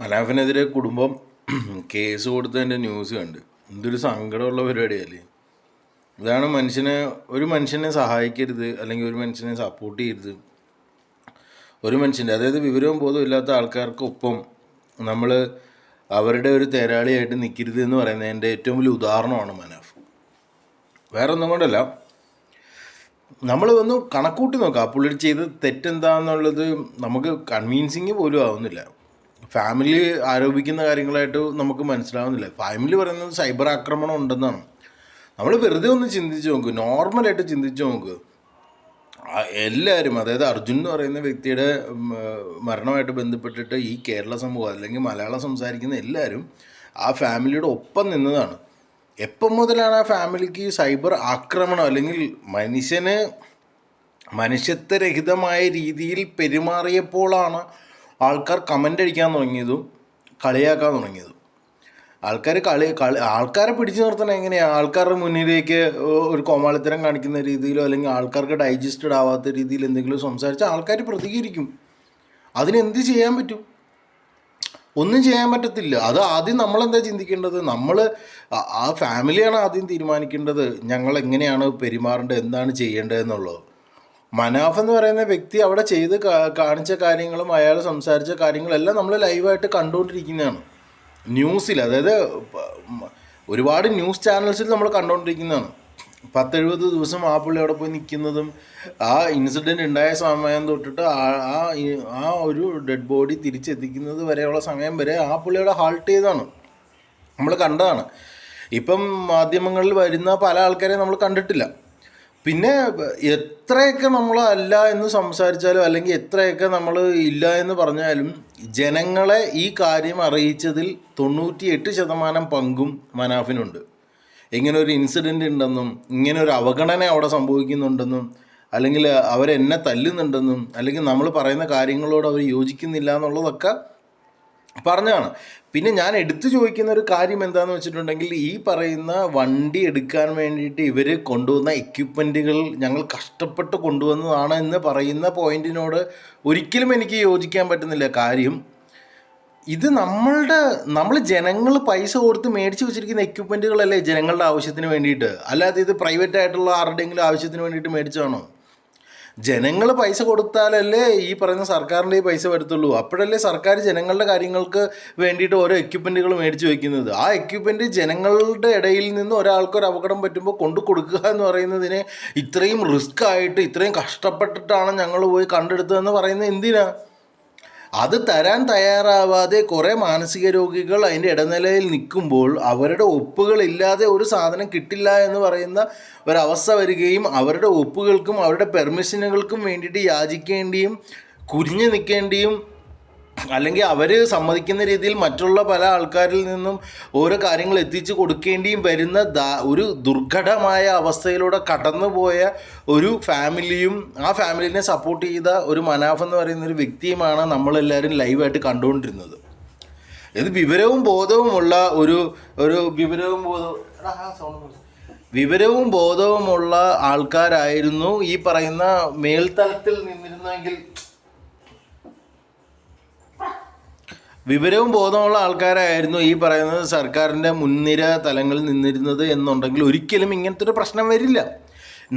മനാഫിനെതിരെ കുടുംബം case കൊടുത്തതിന്റെ news കണ്ട്. എന്തൊരു സങ്കടമുള്ള പരിപാടിയല്ലേ? ഇതാണ് മനുഷ്യനെ ഒരു മനുഷ്യനെ സഹായിക്കരുത് അല്ലെങ്കിൽ ഒരു മനുഷ്യനെ സപ്പോർട്ട് ചെയ്യരുത്. ഒരു മനുഷ്യന്റെ അതായത് വിവരവും ബോധവും ഇല്ലാത്ത ആൾക്കാർക്കൊപ്പം നമ്മൾ അവരുടെ ഒരു തേരാളിയായിട്ട് നിൽക്കരുത് എന്ന് പറയുന്നതിന്റെ ഏറ്റവും വലിയ ഉദാഹരണമാണ് മനാഫ് വേറെ ഒന്നും കൊണ്ടല്ല. നമ്മൾ ഒന്ന് കണക്കൂട്ടി നോക്കാം. പുള്ളി ചെയ്ത് തെറ്റെന്താന്നുള്ളത് നമുക്ക് കൺവീൻസിങ് പോലും ആവുന്നില്ല. ഫാമിലി ആരോപിക്കുന്ന കാര്യങ്ങളായിട്ട് നമുക്ക് മനസ്സിലാവുന്നില്ല. ഫാമിലി പറയുന്നത് സൈബർ ആക്രമണം ഉണ്ടെന്നാണ്. നമ്മൾ വെറുതെ ഒന്ന് ചിന്തിച്ച് നോക്ക്. നോർമലായിട്ട് ചിന്തിച്ച് നോക്ക്. എല്ലാവരും അതായത് അർജുൻ എന്ന് പറയുന്ന വ്യക്തിയുടെ മരണമായിട്ട് ബന്ധപ്പെട്ടിട്ട് ഈ കേരള സമൂഹം അല്ലെങ്കിൽ മലയാളം സംസാരിക്കുന്ന എല്ലാവരും ആ ഫാമിലിയുടെ ഒപ്പം നിന്നതാണ്. എപ്പം മുതലാണ് ആ ഫാമിലിക്ക് സൈബർ ആക്രമണം അല്ലെങ്കിൽ മനുഷ്യന് മനുഷ്യത്വരഹിതമായ രീതിയിൽ പെരുമാറിയപ്പോഴാണ് ആൾക്കാർ കമന്റ് അടിക്കാൻ തുടങ്ങിയതും കളിയാക്കാൻ തുടങ്ങിയതും. ആൾക്കാർ കളി കളി ആൾക്കാരെ പിടിച്ചു നിർത്തണം എങ്ങനെയാണ് ആൾക്കാരുടെ മുന്നിലേക്ക് ഒരു കോമാളിത്തരം കാണിക്കുന്ന രീതിയിലോ അല്ലെങ്കിൽ ആൾക്കാർക്ക് ഡൈജസ്റ്റഡ് ആവാത്ത രീതിയിൽ എന്തെങ്കിലും സംസാരിച്ചാൽ ആൾക്കാർ പ്രതികരിക്കും. അതിനെന്ത് ചെയ്യാൻ പറ്റും? ഒന്നും ചെയ്യാൻ പറ്റത്തില്ല. അത് ആദ്യം നമ്മളെന്താ ചിന്തിക്കേണ്ടത്? നമ്മൾ ആ ഫാമിലിയാണ് ആദ്യം തീരുമാനിക്കേണ്ടത്. ഞങ്ങൾ എങ്ങനെയാണ് പെരുമാറേണ്ടത്? എന്താണ് ചെയ്യേണ്ടത് എന്നുള്ളത്. മനാഫ് എന്ന് പറയുന്ന വ്യക്തി അവിടെ ചെയ്ത് കാണിച്ച കാര്യങ്ങളും അയാൾ സംസാരിച്ച കാര്യങ്ങളെല്ലാം നമ്മൾ ലൈവായിട്ട് കണ്ടുകൊണ്ടിരിക്കുന്നതാണ്. ന്യൂസിൽ അതായത് ഒരുപാട് ന്യൂസ് ചാനൽസിൽ നമ്മൾ കണ്ടുകൊണ്ടിരിക്കുന്നതാണ്. പത്തെഴുപത് ദിവസം ആ പുള്ളി അവിടെ പോയി നിൽക്കുന്നതും ആ ഇൻസിഡന്റ് ഉണ്ടായ സമയം തൊട്ടിട്ട് ആ ആ ഒരു ഡെഡ് ബോഡി തിരിച്ചെത്തിക്കുന്നത് വരെയുള്ള സമയം വരെ ആ പുള്ളിയുടെ ഹാൾട്ട് ചെയ്താണ് നമ്മൾ കണ്ടതാണ്. ഇപ്പം മാധ്യമങ്ങളിൽ വരുന്ന പല ആൾക്കാരെയും നമ്മൾ കണ്ടിട്ടില്ല. പിന്നെ എത്രയൊക്കെ നമ്മൾ അല്ല എന്ന് സംസാരിച്ചാലും അല്ലെങ്കിൽ എത്രയൊക്കെ നമ്മൾ ഇല്ല എന്ന് പറഞ്ഞാലും ജനങ്ങളെ ഈ കാര്യം അറിയിച്ചതിൽ തൊണ്ണൂറ്റി എട്ട് ശതമാനം പങ്കും മനാഫിനുണ്ട്. ഇങ്ങനെ ഒരു ഇൻസിഡന്റ് ഉണ്ടെന്നും ഇങ്ങനെ ഒരു അവഗണന അവിടെ സംഭവിക്കുന്നുണ്ടെന്നും അല്ലെങ്കിൽ അവരെന്നെ തല്ലുന്നുണ്ടെന്നും അല്ലെങ്കിൽ നമ്മൾ പറയുന്ന കാര്യങ്ങളോട് അവർ യോജിക്കുന്നില്ല എന്നുള്ളതൊക്കെ പറഞ്ഞതാണ്. പിന്നെ ഞാൻ എടുത്തു ചോദിക്കുന്ന ഒരു കാര്യം എന്താണെന്ന് വെച്ചിട്ടുണ്ടെങ്കിൽ ഈ പറയുന്ന വണ്ടി എടുക്കാൻ വേണ്ടിയിട്ട് ഇവർ കൊണ്ടുവന്ന എക്യുപ്മെന്റുകൾ ഞങ്ങൾ കഷ്ടപ്പെട്ട് കൊണ്ടുവന്നതാണ് എന്ന് പറയുന്ന പോയിന്റിനോട് ഒരിക്കലും എനിക്ക് യോജിക്കാൻ പറ്റുന്നില്ല കാര്യം. ഇത് നമ്മളുടെ നമ്മൾ ജനങ്ങൾ പൈസ കൊടുത്ത് മേടിച്ച് വെച്ചിരിക്കുന്ന എക്യുപ്മെന്റുകളല്ലേ ജനങ്ങളുടെ ആവശ്യത്തിന് വേണ്ടിയിട്ട്? അല്ലാതെ ഇത് പ്രൈവറ്റ് ആയിട്ടുള്ള ആരുടെയെങ്കിലും ആവശ്യത്തിന് വേണ്ടിയിട്ട് മേടിച്ചതാണോ? ജനങ്ങൾ പൈസ കൊടുത്താലല്ലേ ഈ പറയുന്ന സർക്കാരിന്റെ ഈ പൈസ വരത്തുള്ളൂ. അപ്പോഴല്ലേ സർക്കാർ ജനങ്ങളുടെ കാര്യങ്ങൾക്ക് വേണ്ടിയിട്ട് ഓരോ എക്യുപ്മെന്റുകൾ മേടിച്ച് വെക്കുന്നത്. ആ എക്യുപ്മെന്റ് ജനങ്ങളുടെ ഇടയിൽ നിന്ന് ഒരാൾക്ക് ഒരു അപകടം പറ്റുമ്പോൾ കൊണ്ടു കൊടുക്കുക എന്ന് പറയുന്നതിന് ഇത്രയും റിസ്ക് ആയിട്ട് ഇത്രയും കഷ്ടപ്പെട്ടിട്ടാണ് ഞങ്ങൾ പോയി കണ്ടെടുത്തതെന്ന് പറയുന്നത് എന്തിനാ? അത് തരാൻ തയ്യാറാവാതെ കുറേ മാനസിക രോഗികൾ അതിന്റെ ഇടനിലയിൽ നിൽക്കുമ്പോൾ അവരുടെ ഒപ്പുകളില്ലാതെ ഒരു സാധനം കിട്ടില്ല എന്ന് പറയുന്ന ഒരവസ്ഥ വരികയും അവരുടെ ഒപ്പുകൾക്കും അവരുടെ പെർമിഷനുകൾക്കും വേണ്ടിയിട്ട് യാചിക്കേണ്ടിയും കുരിഞ്ഞു നിൽക്കേണ്ടിയും അല്ലെങ്കിൽ അവർ സമ്മതിക്കുന്ന രീതിയിൽ മറ്റുള്ള പല ആൾക്കാരിൽ നിന്നും ഓരോ കാര്യങ്ങൾ എത്തിച്ചു കൊടുക്കേണ്ടിയും വരുന്ന ഒരു ദുർഘടമായ അവസ്ഥയിലൂടെ കടന്നുപോയ ഒരു ഫാമിലിയും ആ ഫാമിലിനെ സപ്പോർട്ട് ചെയ്ത ഒരു മനാഫ് എന്ന് പറയുന്ന ഒരു വ്യക്തിയുമാണ് നമ്മളെല്ലാവരും ലൈവായിട്ട് കണ്ടുകൊണ്ടിരുന്നത്. ഇത് വിവരവും ബോധവുമുള്ള ഒരു ഒരു വിവരവും ബോധവും വിവരവും ബോധവുമുള്ള ആൾക്കാരായിരുന്നു ഈ പറയുന്ന മേൽത്തലത്തിൽ നിന്നിരുന്നെങ്കിൽ വിവരവും ബോധമുള്ള ആൾക്കാരായിരുന്നു ഈ പറയുന്നത് സർക്കാരിന്റെ മുൻനിര തലങ്ങളിൽ നിന്നിരുന്നത് എന്നുണ്ടെങ്കിൽ ഒരിക്കലും ഇങ്ങനത്തെ ഒരു പ്രശ്നം വരില്ല.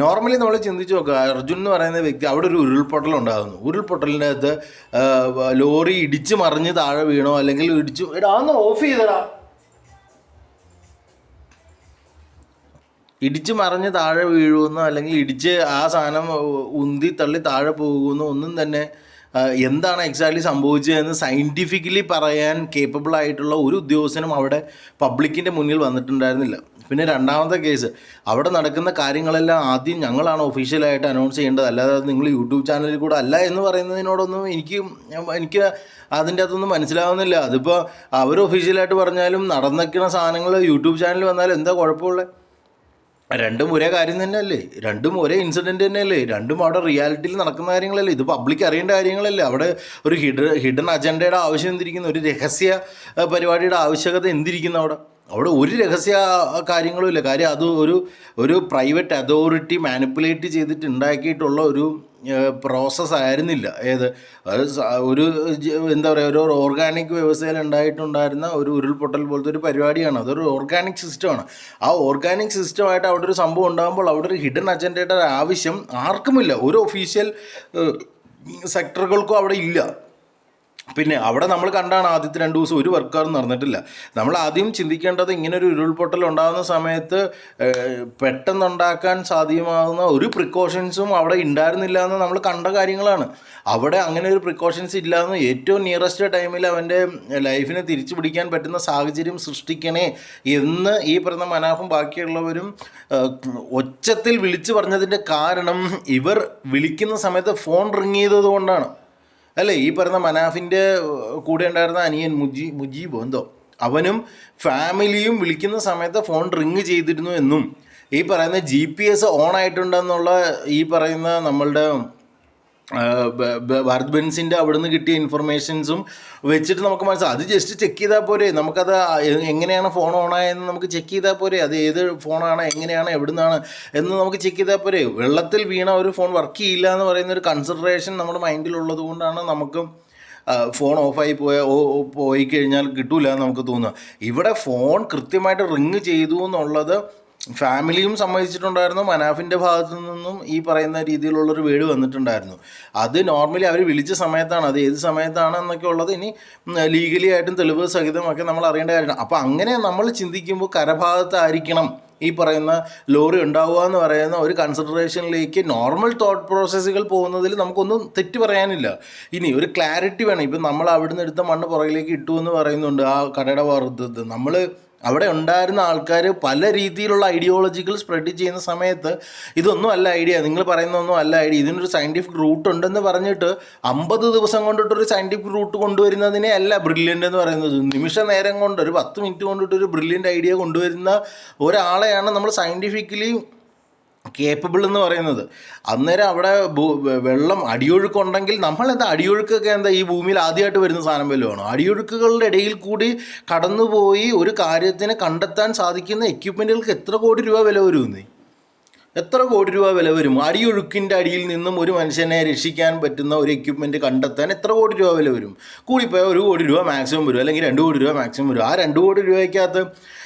നോർമലി നമ്മൾ ചിന്തിച്ച് നോക്കുക അർജുൻ എന്ന് പറയുന്ന വ്യക്തി അവിടെ ഒരു ഉരുൾപൊട്ടൽ ഉണ്ടാകുന്നു ഉരുൾപൊട്ടലിന്റെ അകത്ത് ലോറി ഇടിച്ച് മറിഞ്ഞ് താഴെ വീണോ അല്ലെങ്കിൽ ഇടിച്ചു എടാ ഓഫ് ചെയ്തടാ. ഇടിച്ച് മറിഞ്ഞ് താഴെ വീഴുമെന്നോ അല്ലെങ്കിൽ ഇടിച്ച് ആ സാധനം ഉന്തി തള്ളി താഴെ പോകുമെന്നോ ഒന്നും തന്നെ എന്താണ് എക്സാക്ട്ലി സംഭവിച്ചതെന്ന് സയന്റിഫിക്കലി പറയാൻ കേപ്പബിൾ ആയിട്ടുള്ള ഒരു ഉദ്യോഗസ്ഥനും അവിടെ പബ്ലിക്കിന്റെ മുന്നിൽ വന്നിട്ടുണ്ടായിരുന്നില്ല. പിന്നെ രണ്ടാമത്തെ കേസ് അവിടെ നടക്കുന്ന കാര്യങ്ങളെല്ലാം ആദ്യം ഞങ്ങളാണ് ഒഫീഷ്യലായിട്ട് അനൗൺസ് ചെയ്യേണ്ടത്. അല്ലാതെ നിങ്ങൾ യൂട്യൂബ് ചാനലിൽ കൂടെ അല്ല എന്ന് പറയുന്നതിനോടൊന്നും എനിക്ക് എനിക്ക് അതിന്റെ അകത്തൊന്നും മനസ്സിലാവുന്നില്ല. അതിപ്പോൾ അവർ ഒഫീഷ്യലായിട്ട് പറഞ്ഞാലും നടന്നിരിക്കുന്ന സാധനങ്ങൾ യൂട്യൂബ് ചാനലിൽ വന്നാലും എന്താ കുഴപ്പമുള്ളത് രണ്ടും ഒരേ കാര്യം തന്നെയല്ലേ? രണ്ടും ഒരേ ഇൻസിഡന്റ് തന്നെയല്ലേ? രണ്ടും അവിടെ റിയാലിറ്റിയിൽ നടക്കുന്ന കാര്യങ്ങളല്ലേ? ഇത് പബ്ലിക് അറിയേണ്ട കാര്യങ്ങളല്ലേ? അവിടെ ഒരു ഹിഡൻ ഹിഡൻ അജണ്ടയുടെ ആവശ്യം എന്തിരിക്കുന്നു? ഒരു രഹസ്യ പരിപാടിയുടെ ആവശ്യകത എന്തിരിക്കുന്നു അവിടെ? അവിടെ ഒരു രഹസ്യ കാര്യങ്ങളും ഇല്ല കാര്യം അത് ഒരു ഒരു പ്രൈവറ്റ് അതോറിറ്റി മാനിപ്പുലേറ്റ് ചെയ്തിട്ട് ഉണ്ടാക്കിയിട്ടുള്ള ഒരു പ്രോസസ്സ് ആയിരുന്നില്ല. ഏത്? ഒരു എന്താ പറയുക ഒരു ഓർഗാനിക് വ്യവസ്ഥയിൽ ഉണ്ടായിട്ടുണ്ടായിരുന്ന ഒരു ഉരുൾപൊട്ടൽ പോലത്തെ ഒരു പരിപാടിയാണ്. അതൊരു ഓർഗാനിക് സിസ്റ്റമാണ് ആ ഓർഗാനിക് സിസ്റ്റമായിട്ട് അവിടെ ഒരു സംഭവം ഉണ്ടാകുമ്പോൾ അവിടെ ഒരു ഹിഡൻ അജണ്ടയുടെ ആവശ്യം ആർക്കുമില്ല. ഒരു ഒഫീഷ്യൽ സെക്ടറുകൾക്കും അവിടെ ഇല്ല. പിന്നെ അവിടെ നമ്മൾ കണ്ടാണ് ആദ്യത്തെ രണ്ട് ദിവസം ഒരു വർക്കാറും നടന്നിട്ടില്ല. നമ്മൾ ആദ്യം ചിന്തിക്കേണ്ടത് ഇങ്ങനെ ഒരു ഉരുൾപൊട്ടൽ ഉണ്ടാകുന്ന സമയത്ത് പെട്ടെന്നുണ്ടാക്കാൻ സാധ്യമാകുന്ന ഒരു പ്രിക്കോഷൻസും അവിടെ ഉണ്ടായിരുന്നില്ല എന്ന് നമ്മൾ കണ്ട കാര്യങ്ങളാണ്. അവിടെ അങ്ങനെ ഒരു പ്രിക്കോഷൻസ് ഇല്ലാന്ന് ഏറ്റവും നിയറസ്റ്റ് ടൈമിൽ അവന്റെ ലൈഫിനെ തിരിച്ചു പിടിക്കാൻ പറ്റുന്ന സാഹചര്യം സൃഷ്ടിക്കണേ എന്ന് ഈ പറയുന്ന മനാഫും ബാക്കിയുള്ളവരും ഒച്ചത്തിൽ വിളിച്ചു പറഞ്ഞതിന്റെ കാരണം ഇവർ വിളിക്കുന്ന സമയത്ത് ഫോൺ റിങ് ചെയ്തത് കൊണ്ടാണ്. അല്ലേ ഈ പറഞ്ഞ മനാഫിന്റെ കൂടെ ഉണ്ടായിരുന്ന അനിയൻ മുജി മുജീബ് എന്തോ അവനും ഫാമിലിയും വിളിക്കുന്ന സമയത്ത് ഫോൺ റിങ് ചെയ്തിരുന്നു എന്നും ഈ പറയുന്ന ജി പി എസ് ഓൺ ആയിട്ടുണ്ടെന്നുള്ള ഈ പറയുന്ന നമ്മളുടെ ഭാരത് ബെൻസിന്റെ അവിടുന്ന് കിട്ടിയ ഇൻഫർമേഷൻസും വെച്ചിട്ട് നമുക്ക് മനസ്സിലാവും അത് ജസ്റ്റ് ചെക്ക് ചെയ്താൽ പോരെ. നമുക്കത് എങ്ങനെയാണ് ഫോൺ ഓണായെന്ന് നമുക്ക് ചെക്ക് ചെയ്താൽ പോരെ. അത് ഏത് ഫോണാണ് എങ്ങനെയാണ് എവിടുന്നാണ് എന്ന് നമുക്ക് ചെക്ക് ചെയ്താൽ പോരെ. വെള്ളത്തിൽ വീണ ഒരു ഫോൺ വർക്ക് ചെയ്യില്ല എന്ന് പറയുന്ന ഒരു കൺസിഡറേഷൻ നമ്മുടെ മൈൻഡിലുള്ളത് കൊണ്ടാണ് നമുക്ക് ഫോൺ ഓഫായി പോയ പോയി കഴിഞ്ഞാൽ കിട്ടൂല എന്ന് നമുക്ക് തോന്നുക. ഇവിടെ ഫോൺ കൃത്യമായിട്ട് റിങ് ചെയ്തു എന്നുള്ളത് ഫാമിലിയും സമ്മതിച്ചിട്ടുണ്ടായിരുന്നു. മനാഫിന്റെ ഭാഗത്തു നിന്നും ഈ പറയുന്ന രീതിയിലുള്ളൊരു വീട് വന്നിട്ടുണ്ടായിരുന്നു. അത് നോർമലി അവർ വിളിച്ച സമയത്താണ്. അത് ഏത് സമയത്താണ് എന്നൊക്കെ ഉള്ളത് ഇനി ലീഗലി ആയിട്ടും തെളിവ് സഹിതമൊക്കെ നമ്മൾ അറിയേണ്ട കാര്യമാണ്. അപ്പോൾ അങ്ങനെ നമ്മൾ ചിന്തിക്കുമ്പോൾ കരഭാഗത്തായിരിക്കണം ഈ പറയുന്ന ലോറി ഉണ്ടാവുക എന്ന് പറയുന്ന ഒരു കൺസിഡറേഷനിലേക്ക് നോർമൽ തോട്ട് പ്രോസസ്സുകൾ പോകുന്നതിൽ നമുക്കൊന്നും തെറ്റ് പറയാനില്ല. ഇനി ഒരു ക്ലാരിറ്റി വേണം. ഇപ്പം നമ്മൾ അവിടുന്ന് എടുത്ത മണ്ണ് പുറകിലേക്ക് ഇട്ടു എന്ന് പറയുന്നുണ്ട് ആ കടയുടെ പുറത്ത് നമ്മൾ അവിടെ ഉണ്ടായിരുന്ന ആൾക്കാർ പല രീതിയിലുള്ള ഐഡിയോളജികൾ സ്പ്രെഡ് ചെയ്യുന്ന സമയത്ത് ഇതൊന്നും അല്ല ഐഡിയ നിങ്ങൾ പറയുന്നൊന്നും അല്ല ഐഡിയ ഇതിനൊരു സയന്റിഫിക് റൂട്ട് ഉണ്ടെന്ന് പറഞ്ഞിട്ട് അമ്പത് ദിവസം കൊണ്ടിട്ടൊരു സയന്റിഫിക് റൂട്ട് കൊണ്ടുവരുന്നതിനെ അല്ല ബ്രില്യന്റ് എന്ന് പറയുന്നത്. നിമിഷ നേരം കൊണ്ട് ഒരു പത്ത് മിനിറ്റ് കൊണ്ടിട്ട് ഒരു ബ്രില്യന്റ് ഐഡിയ കൊണ്ടുവരുന്ന ഒരാളെയാണ് നമ്മൾ സയന്റിഫിക്കലി കേപ്പബിൾ എന്ന് പറയുന്നത്. അന്നേരം അവിടെ വെള്ളം അടിയൊഴുക്കുണ്ടെങ്കിൽ നമ്മൾ എന്താ അടിയൊഴുക്കൊക്കെ എന്താ ഈ ഭൂമിയിൽ ആദ്യമായിട്ട് വരുന്ന സാധനം വല്ലതുമാണോ അടിയൊഴുക്കുകളുടെ ഇടയിൽ കൂടി കടന്നുപോയി ഒരു കാര്യത്തിന് കണ്ടെത്താൻ സാധിക്കുന്ന എക്യുപ്മെന്റുകൾക്ക് എത്ര കോടി രൂപ വില വരുമെന്നേ എത്ര കോടി രൂപ വില വരും? അടിയൊഴുക്കിന്റെ അടിയിൽ നിന്നും ഒരു മനുഷ്യനെ രക്ഷിക്കാൻ പറ്റുന്ന ഒരു എക്യുപ്മെന്റ് കണ്ടെത്താൻ എത്ര കോടി രൂപ വില വരും? കൂടിപ്പോയാൽ ഒരു കോടി രൂപ മാക്സിമം വരും അല്ലെങ്കിൽ രണ്ട് കോടി രൂപ മാക്സിമം വരും. ആ രണ്ട് കോടി രൂപയ്ക്കകത്ത്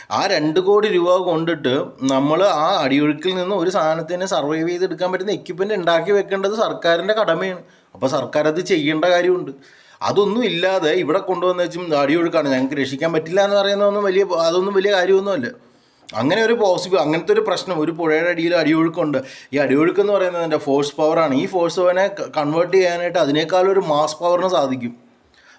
ആ രണ്ട് കോടി രൂപ കൊണ്ടിട്ട് നമ്മൾ ആ അടിയൊഴുക്കിൽ നിന്ന് ഒരു സാധനത്തിന് സർവൈവ് ചെയ്തെടുക്കാൻ പറ്റുന്ന എക്യുപ്മെന്റ് ഉണ്ടാക്കി വെക്കേണ്ടത് സർക്കാരിന്റെ കടമയാണ്. അപ്പോൾ സർക്കാർ അത് ചെയ്യേണ്ട കാര്യമുണ്ട്. അതൊന്നും ഇല്ലാതെ ഇവിടെ കൊണ്ടുവന്ന് വെച്ചും അടിയൊഴുക്കാണ്. ഞങ്ങൾക്ക് രക്ഷിക്കാൻ പറ്റില്ല എന്ന് പറയുന്നതൊന്നും വലിയ അതൊന്നും വലിയ കാര്യമൊന്നുമല്ല. അങ്ങനെ ഒരു പോസിബിൾ അങ്ങനത്തെ ഒരു പ്രശ്നം ഒരു പുഴയുടെ അടിയിൽ അടിയൊഴുക്കുണ്ട്. ഈ അടിയൊഴുക്ക് എന്ന് പറയുന്നത് എന്റെ ഫോഴ്സ് പവറാണ് ഈ ഫോഴ്സ് പവനെ കൺവേർട്ട് ചെയ്യാനായിട്ട് അതിനേക്കാൾ ഒരു മാസ് പവറിന് സാധിക്കും.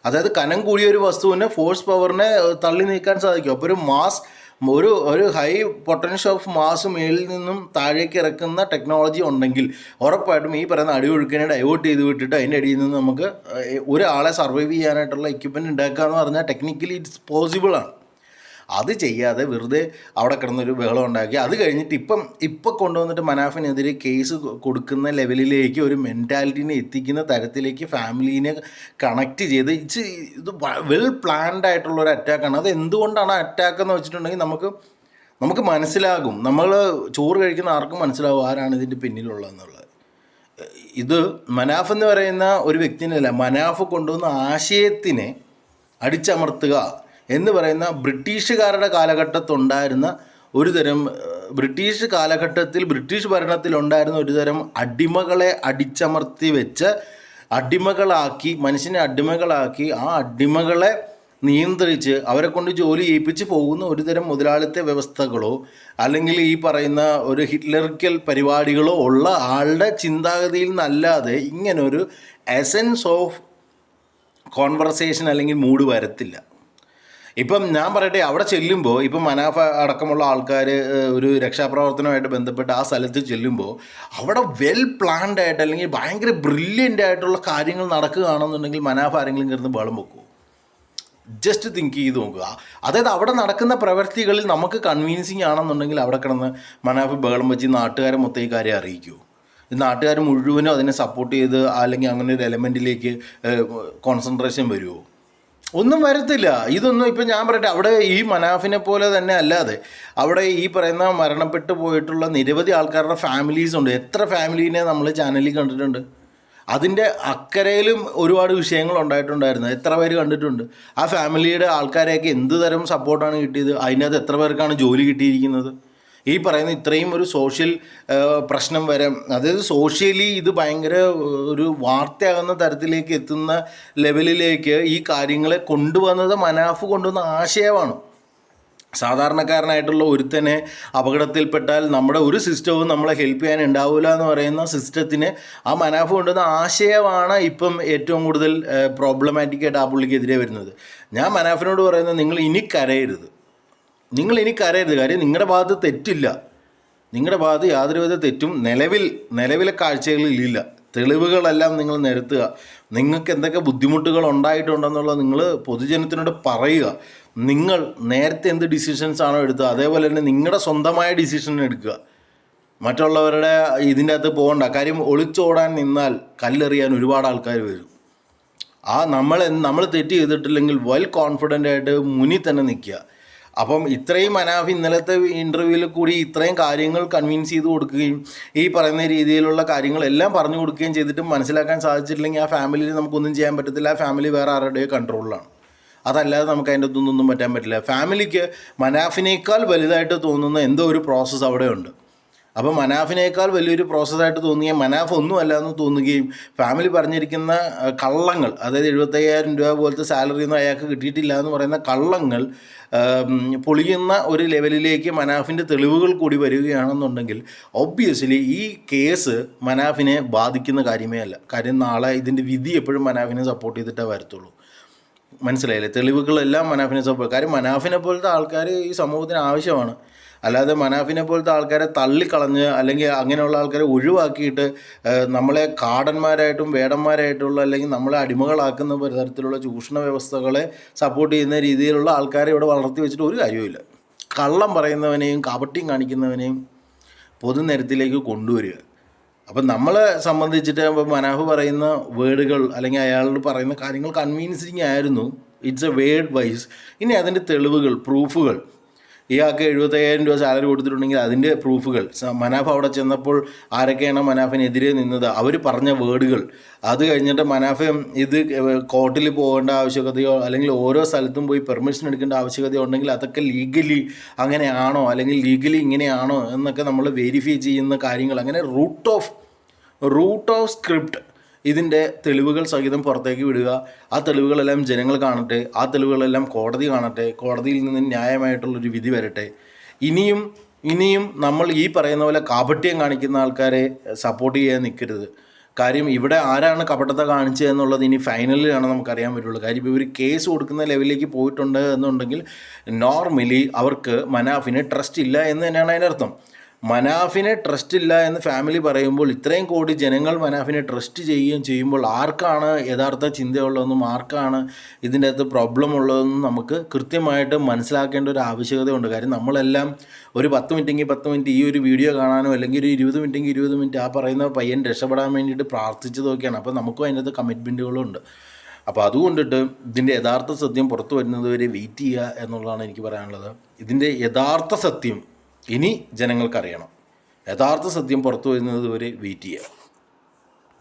അതായത് കനം കൂടിയ ഒരു വസ്തുവിനെ ഫോഴ്സ് പവറിനെ തള്ളി നീക്കാൻ സാധിക്കും. അപ്പോൾ ഒരു മാസ് ഒരു ഒരു ഹൈ പൊട്ടൻഷ്യൽ ഓഫ് മാസ് മേളിൽ നിന്നും താഴേക്ക് ഇറക്കുന്ന ടെക്നോളജി ഉണ്ടെങ്കിൽ ഉറപ്പായിട്ടും ഈ പറയുന്ന അടിയൊഴുക്കിനെ ഡൈവേർട്ട് ചെയ്ത് വിട്ടിട്ട് അതിന്റെ അടിയിൽ നിന്ന് നമുക്ക് ഒരാളെ സർവൈവ് ചെയ്യാനായിട്ടുള്ള എക്യുപ്മെന്റ് ഉണ്ടാക്കുക എന്ന് പറഞ്ഞാൽ ടെക്നിക്കലി ഇറ്റ്സ് പോസിബിൾ ആണ്. അത് ചെയ്യാതെ വെറുതെ അവിടെ കിടന്നൊരു ബഹളം ഉണ്ടാക്കി. അത് കഴിഞ്ഞിട്ട് ഇപ്പം ഇപ്പം കൊണ്ടുവന്നിട്ട് മനാഫിനെതിരെ കേസ് കൊടുക്കുന്ന ലെവലിലേക്ക് ഒരു മെന്റാലിറ്റിനെ എത്തിക്കുന്ന തരത്തിലേക്ക് ഫാമിലീനെ കണക്ട് ചെയ്ത് ഇത് വെൽ പ്ലാൻഡ് ആയിട്ടുള്ള ഒരു അറ്റാക്കാണ് അത് എന്തുകൊണ്ടാണ് അറ്റാക്ക് എന്ന് വെച്ചിട്ടുണ്ടെങ്കിൽ നമുക്ക് നമുക്ക് മനസ്സിലാകും. നമ്മൾ ചോറ് കഴിക്കുന്ന ആർക്കും മനസ്സിലാവും ആരാണ് ഇതിന്റെ പിന്നിലുള്ളതെന്നുള്ളത്. ഇത് മനാഫ് എന്ന് പറയുന്ന ഒരു വ്യക്തിനല്ല മനാഫ് കൊണ്ടുവന്ന ആശയത്തിനെ അടിച്ചമർത്തുക എന്ന് പറയുന്ന ബ്രിട്ടീഷുകാരുടെ കാലഘട്ടത്തുണ്ടായിരുന്ന ഒരു തരം ബ്രിട്ടീഷ് കാലഘട്ടത്തിൽ ബ്രിട്ടീഷ് ഭരണത്തിലുണ്ടായിരുന്ന ഒരു തരം അടിമകളെ അടിച്ചമർത്തി വെച്ച് അടിമകളാക്കി മനുഷ്യനെ അടിമകളാക്കി ആ അടിമകളെ നിയന്ത്രിച്ച് അവരെ കൊണ്ട് ജോലി ചെയ്യിപ്പിച്ച് പോകുന്ന ഒരു തരം മുതലാളിത്ത വ്യവസ്ഥകളോ അല്ലെങ്കിൽ ഈ പറയുന്ന ഒരു ഹിറ്റ്ലർക്കൽ പരിപാടികളോ ഉള്ള ആളുടെ ചിന്താഗതിയിൽ നിന്നല്ലാതെ ഇങ്ങനൊരു എസൻസ് ഓഫ് കോൺവെർസേഷൻ അല്ലെങ്കിൽ മൂഡ് വരത്തില്ല. ഇപ്പം ഞാൻ പറയട്ടെ അവിടെ ചെല്ലുമ്പോൾ ഇപ്പം മനാഫ അടക്കമുള്ള ആൾക്കാർ ഒരു രക്ഷാപ്രവർത്തനമായിട്ട് ബന്ധപ്പെട്ട് ആ സ്ഥലത്ത് ചെല്ലുമ്പോൾ അവിടെ വെൽ പ്ലാൻഡ് ആയിട്ട് അല്ലെങ്കിൽ ഭയങ്കര ബ്രില്യന്റ് ആയിട്ടുള്ള കാര്യങ്ങൾ നടക്കുകയാണെന്നുണ്ടെങ്കിൽ മനാഫ ആരെങ്കിലും കിടന്ന് ബളം വെക്കുമോ ജസ്റ്റ് തിങ്ക് ചെയ്ത് നോക്കുക. അതായത് അവിടെ നടക്കുന്ന പ്രവൃത്തികളിൽ നമുക്ക് കൺവീൻസിങ് ആണെന്നുണ്ടെങ്കിൽ അവിടെ കിടന്ന് മനാഫ് ബഹളം വെച്ച് നാട്ടുകാരെ മൊത്തം ഈ കാര്യം അറിയിക്കുമോ നാട്ടുകാർ മുഴുവനും അതിനെ സപ്പോർട്ട് ചെയ്ത് അല്ലെങ്കിൽ അങ്ങനെ ഒരു എലമെന്റിലേക്ക് കോൺസെൻട്രേഷൻ വരുമോ ഒന്നും വരത്തില്ല. ഇതൊന്നും ഇപ്പം ഞാൻ പറയട്ടെ അവിടെ ഈ മനാഫിനെ പോലെ തന്നെ അല്ലാതെ അവിടെ ഈ പറയുന്ന മരണപ്പെട്ടു പോയിട്ടുള്ള നിരവധി ആൾക്കാരുടെ ഫാമിലീസ് ഉണ്ട്. എത്ര ഫാമിലീനെ നമ്മൾ ചാനലിൽ കണ്ടിട്ടുണ്ട്? അതിന്റെ അക്കരയിലും ഒരുപാട് വിഷയങ്ങൾ ഉണ്ടായിട്ടുണ്ടായിരുന്നു. എത്ര പേര് കണ്ടിട്ടുണ്ട്? ആ ഫാമിലിയുടെ ആൾക്കാരെയൊക്കെ എന്ത് തരം സപ്പോർട്ടാണ് കിട്ടിയത്? അതിനകത്ത് എത്ര പേർക്കാണ് ജോലി കിട്ടിയിരിക്കുന്നത്? ഈ പറയുന്ന ഇത്രയും ഒരു സോഷ്യൽ പ്രശ്നം വരെ അതായത് സോഷ്യലി ഇത് ഭയങ്കര ഒരു വാർത്തയാകുന്ന തരത്തിലേക്ക് എത്തുന്ന ലെവലിലേക്ക് ഈ കാര്യങ്ങളെ കൊണ്ടുവന്നത് മനാഫ് കൊണ്ടുവന്ന ആശയമാണ്. സാധാരണക്കാരനായിട്ടുള്ള ഒരുത്തനെ അപകടത്തിൽപ്പെട്ടാൽ നമ്മുടെ ഒരു സിസ്റ്റവും നമ്മളെ ഹെൽപ്പ് ചെയ്യാൻ ഉണ്ടാവില്ല എന്ന് പറയുന്ന സിസ്റ്റത്തിന് ആ മനാഫ് കൊണ്ടുവന്ന ആശയമാണ് ഇപ്പം ഏറ്റവും കൂടുതൽ പ്രോബ്ലമാറ്റിക്കായിട്ട് ആ പുള്ളിക്കെതിരെ വരുന്നത്. ഞാൻ മനാഫിനോട് പറയുന്നത് നിങ്ങൾ ഇനി കരയരുത്. നിങ്ങൾ എനിക്കറിയരുത് കാര്യം. നിങ്ങളുടെ ഭാഗത്ത് തെറ്റില്ല. നിങ്ങളുടെ ഭാഗത്ത് യാതൊരുവിധ തെറ്റും നിലവിൽ നിലവിലെ കാഴ്ചകളിൽ ഇല്ല. തെളിവുകളെല്ലാം നിങ്ങൾ നിരത്തുക. നിങ്ങൾക്ക് എന്തൊക്കെ ബുദ്ധിമുട്ടുകൾ ഉണ്ടായിട്ടുണ്ടെന്നുള്ളത് നിങ്ങൾ പൊതുജനത്തിനോട് പറയുക. നിങ്ങൾ നേരത്തെ എന്ത് ഡിസിഷൻസ് ആണോ എടുത്തത് അതേപോലെ തന്നെ നിങ്ങളുടെ സ്വന്തമായ ഡിസിഷൻ എടുക്കുക. മറ്റുള്ളവരുടെ ഇതിന്റെ അകത്ത് പോകണ്ട. കാര്യം ഒളിച്ചോടാൻ നിന്നാൽ കല്ലെറിയാൻ ഒരുപാട് ആൾക്കാർ വരും. ആ നമ്മൾ നമ്മൾ തെറ്റ് ചെയ്തിട്ടില്ലെങ്കിൽ വെൽ കോൺഫിഡന്റ് ആയിട്ട് മുന്നിൽ തന്നെ നിൽക്കുക. അപ്പം ഇത്രയും മനാഫ് ഇന്നലത്തെ ഇന്റർവ്യൂവിൽ കൂടി ഇത്രയും കാര്യങ്ങൾ കൺവിൻസ് ചെയ്ത് കൊടുക്കുകയും ഈ പറയുന്ന രീതിയിലുള്ള കാര്യങ്ങളെല്ലാം പറഞ്ഞു കൊടുക്കുകയും ചെയ്തിട്ട് മനസ്സിലാക്കാൻ സാധിച്ചിട്ടില്ലെങ്കിൽ ആ ഫാമിലിയിൽ നമുക്കൊന്നും ചെയ്യാൻ പറ്റത്തില്ല. ആ ഫാമിലി വേറെ ആരുടെയോ കൺട്രോളിലാണ് അതല്ലാതെ നമുക്ക് അതിന്റെ ഒന്നും പറ്റാൻ പറ്റില്ല. ഫാമിലിക്ക് മനാഫിനേക്കാൾ വലുതായിട്ട് തോന്നുന്ന എന്തോ ഒരു പ്രോസസ്സ് അവിടെ ഉണ്ട് അപ്പോൾ മനാഫിനേക്കാൾ വലിയൊരു പ്രോസസ്സായിട്ട് തോന്നുകയും മനാഫ് ഒന്നുമല്ല എന്ന് തോന്നുകയും ഫാമിലി പറഞ്ഞിരിക്കുന്ന കള്ളങ്ങൾ അതായത് എഴുപത്തയ്യായിരം രൂപ പോലത്തെ സാലറി ഒന്നും അയാൾക്ക് കിട്ടിയിട്ടില്ല എന്ന് പറയുന്ന കള്ളങ്ങൾ പൊളിയുന്ന ഒരു ലെവലിലേക്ക് മനാഫിന്റെ തെളിവുകൾ കൂടി വരികയാണെന്നുണ്ടെങ്കിൽ ഒബ്വിയസ്ലി ഈ കേസ് മനാഫിനെ ബാധിക്കുന്ന കാര്യമേ അല്ല. കാര്യം നാളെ ഇതിന്റെ വിധി എപ്പോഴും മനാഫിനെ സപ്പോർട്ട് ചെയ്തിട്ടേ വരത്തുള്ളൂ. മനസ്സിലായില്ലേ? തെളിവുകളെല്ലാം മനാഫിനെ സപ്പോർട്ട് കാര്യം മനാഫിനെ പോലത്തെ ആൾക്കാർ ഈ സമൂഹത്തിന് ആവശ്യമാണ്. അല്ലാതെ മനാഫിനെ പോലത്തെ ആൾക്കാരെ തള്ളിക്കളഞ്ഞ് അല്ലെങ്കിൽ അങ്ങനെയുള്ള ആൾക്കാരെ ഒഴിവാക്കിയിട്ട് നമ്മളെ കാടന്മാരായിട്ടും വേടന്മാരായിട്ടുള്ള അല്ലെങ്കിൽ നമ്മളെ അടിമകളാക്കുന്ന തരത്തിലുള്ള ചൂഷണ വ്യവസ്ഥകളെ സപ്പോർട്ട് ചെയ്യുന്ന രീതിയിലുള്ള ആൾക്കാരെ ഇവിടെ വളർത്തി വെച്ചിട്ട് ഒരു കാര്യവുമില്ല. കള്ളം പറയുന്നവനെയും കാപട്യം കാണിക്കുന്നവനെയും പൊതുനിരത്തിലേക്ക് കൊണ്ടുവരിക. അപ്പം നമ്മളെ സംബന്ധിച്ചിട്ട് ഇപ്പോൾ മനാഫ് പറയുന്ന വേർഡുകൾ അല്ലെങ്കിൽ അയാളോട് പറയുന്ന കാര്യങ്ങൾ കൺവീൻസിങ് ആയിരുന്നു. ഇറ്റ്സ് എ വേർഡ് വൈസ് ഇനി അതിന്റെ തെളിവുകൾ പ്രൂഫുകൾ ഇയാൾക്ക് എഴുപത്തയ്യായിരം രൂപ സാലറി കൊടുത്തിട്ടുണ്ടെങ്കിൽ അതിന്റെ പ്രൂഫുകൾ മനാഫ് അവിടെ ചെന്നപ്പോൾ ആരൊക്കെയാണ് മനാഫിനെതിരെ നിന്നത്? അവർ പറഞ്ഞ വേർഡുകൾ. അത് കഴിഞ്ഞിട്ട് മനാഫ് ഇത് കോർട്ടിൽ പോകേണ്ട ആവശ്യകതയോ അല്ലെങ്കിൽ ഓരോ സ്ഥലത്തും പോയി പെർമിഷൻ എടുക്കേണ്ട ആവശ്യകതയോ ഉണ്ടെങ്കിൽ അതൊക്കെ ലീഗലി അങ്ങനെയാണോ? അല്ലെങ്കിൽ ലീഗലി ഇങ്ങനെയാണോ? എന്നൊക്കെ നമ്മൾ വെരിഫൈ ചെയ്യുന്ന കാര്യങ്ങൾ. അങ്ങനെ root of root of script ഇതിന്റെ തെളിവുകൾ സഹിതം പുറത്തേക്ക് വിടുക. ആ തെളിവുകളെല്ലാം ജനങ്ങൾ കാണട്ടെ ആ തെളിവുകളെല്ലാം കോടതി കാണട്ടെ കോടതിയിൽ നിന്ന് ന്യായമായിട്ടുള്ളൊരു വിധി വരട്ടെ. ഇനിയും ഇനിയും നമ്മൾ ഈ പറയുന്ന പോലെ കാപട്യം കാണിക്കുന്ന ആൾക്കാരെ സപ്പോർട്ട് ചെയ്യാൻ നിൽക്കരുത്. കാര്യം ഇവിടെ ആരാണ് കപടത കാണിച്ചത് എന്നുള്ളത് ഇനി ഫൈനലിലാണ് നമുക്കറിയാൻ പറ്റുള്ളൂ. കാര്യം ഇപ്പോൾ ഇവർ കേസ് കൊടുക്കുന്ന ലെവലിലേക്ക് പോയിട്ടുണ്ട് എന്നുണ്ടെങ്കിൽ നോർമലി അവർക്ക് മനാഫിന് ട്രസ്റ്റ് ഇല്ല എന്ന് തന്നെയാണ് അതിനർത്ഥം. മനാഫിനെ ട്രസ്റ്റ് ഇല്ല എന്ന് ഫാമിലി പറയുമ്പോൾ ഇത്രയും കോടി ജനങ്ങൾ മനാഫിനെ ട്രസ്റ്റ് ചെയ്യുകയും ചെയ്യുമ്പോൾ ആർക്കാണ് യഥാർത്ഥ ചിന്തയുള്ളതെന്നും ആർക്കാണ് ഇതിന്റെ അകത്ത് പ്രോബ്ലം ഉള്ളതെന്നും നമുക്ക് കൃത്യമായിട്ട് മനസ്സിലാക്കേണ്ട ഒരു ആവശ്യകതയുണ്ട്. കാര്യം നമ്മളെല്ലാം ഒരു പത്ത് മിനിറ്റെങ്കിൽ പത്ത് മിനിറ്റ് ഈ ഒരു വീഡിയോ കാണാനോ അല്ലെങ്കിൽ ഒരു ഇരുപത് മിനിറ്റെങ്കിൽ ഇരുപത് മിനിറ്റ് ആ പറയുന്ന പയ്യൻ രക്ഷപ്പെടാൻ വേണ്ടിയിട്ട് പ്രാർത്ഥിച്ചതൊക്കെയാണ് അപ്പോൾ നമുക്കും അതിനകത്ത് കമ്മിറ്റ്മെന്റുകളുണ്ട് അപ്പോൾ അതുകൊണ്ടിട്ട് ഇതിന്റെ യഥാർത്ഥ സത്യം പുറത്തു വരുന്നത് വരെ വെയിറ്റ് ചെയ്യുക എന്നുള്ളതാണ് എനിക്ക് പറയാനുള്ളത്. ഇതിന്റെ യഥാർത്ഥ സത്യം ഇനി ജനങ്ങൾക്കറിയണം. യഥാർത്ഥ സത്യം പുറത്തു വരുന്നത് വരെ വെയിറ്റ് ചെയ്യുക